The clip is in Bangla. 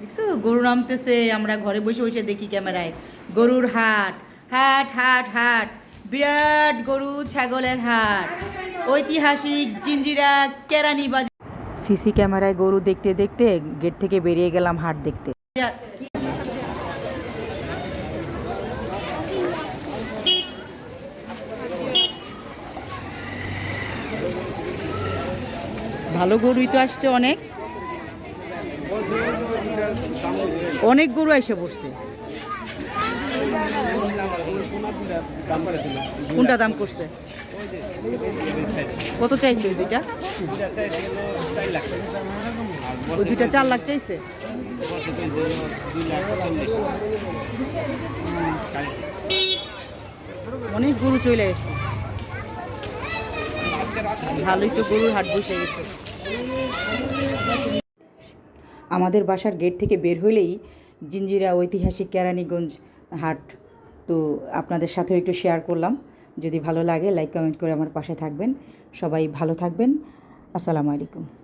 দেখছ? গরু নামতেছে আমরা ঘরে বসে বসে দেখি ক্যামেরায়। গরুর হাট হাট হাট হাট। বিরাট গরু ছাগলের হাট। ঐতিহাসিক জিঞ্জিরা কেরানি বাজার। সিসি ক্যামেরায় গরু দেখতে দেখতে গেট থেকে বেরিয়ে গেলাম হাট দেখতে। ভালো গরুই তো আসছে অনেক। অনেক গরু এসে পড়ছে। কোনটা দাম করছে? কত চাইছে দুইটা? দুইটা চার লাখ চাইছে? অনেক গরু চলে এসছে ভালোই তো গরুর হাট বসে গেছে। আমাদের বাসার গেট থেকে বের হলেই জিঞ্জিরা ঐতিহাসিক কেরানীগঞ্জ হাট। তো আপনাদের সাথেও একটু শেয়ার করলাম। যদি ভালো লাগে লাইক কমেন্ট করে আমার পাশে থাকবেন। সবাই ভালো থাকবেন। আসসালামু আলাইকুম।